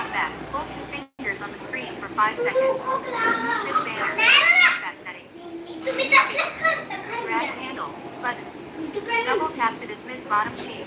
Playback. Hold two fingers on the screen for five seconds. Fish banner. Playback settings. Drag handle. Button. Double tap to dismiss bottom sheet.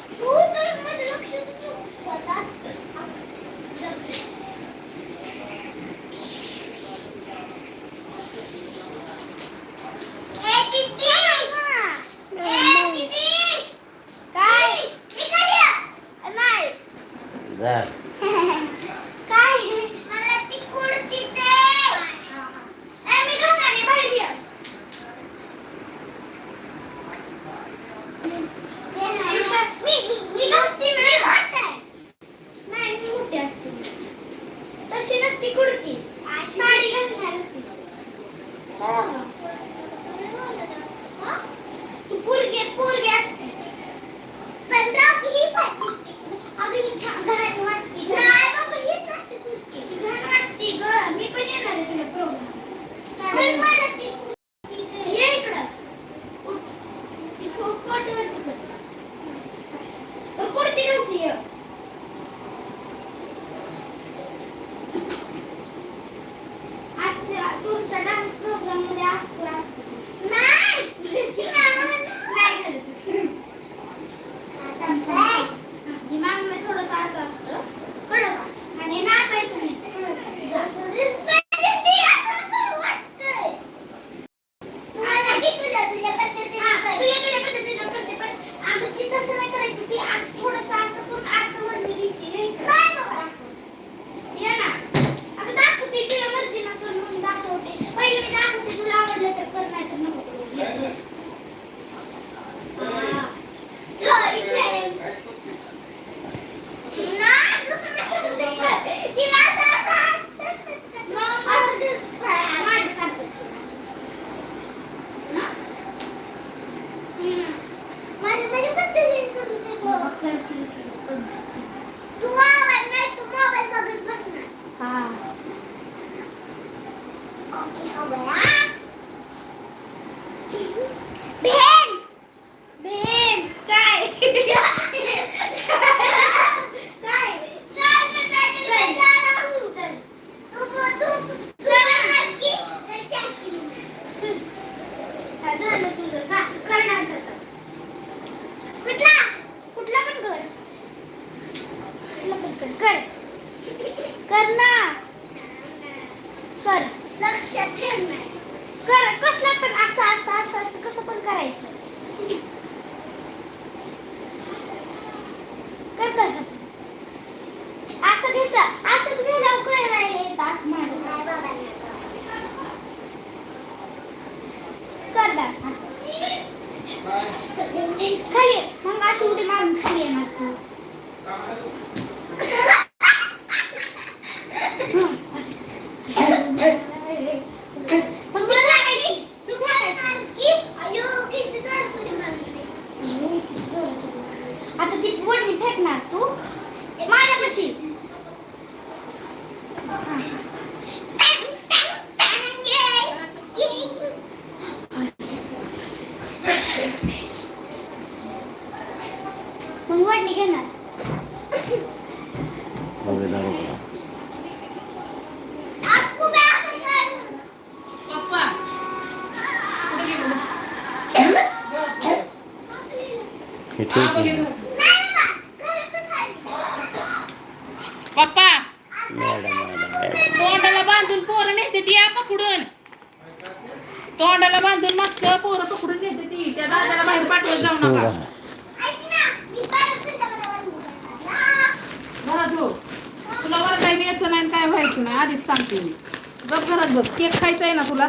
Thank you. हा. कर. कर ना. कर. लक्षात ठेव ना. कर. कसला पण असं असं असं असं कसं पण करायचं. कर कसं असं घ्यायचं असं घे लवकर राहिले तास माणूस. कर खाली मग असं उडी मारून खाली येणार तू tipo, vou lhe pegar tu. Mais é preciso. Thank you. पप्पा मॅडम मॅडम मॅडम. तोंडाला बांधून पोरं नेते ती या पकडून. तोंडाला बांधून मस्त पोरं पकडून नेते ती. त्या दादाला बाहेर पाठवत जाऊ नका. घरात हो तुला वर काही यायचं नाही आणि काय व्हायचं नाही. आधीच सांगते मी. गप घरात बघ केक खायचा आहे ना तुला?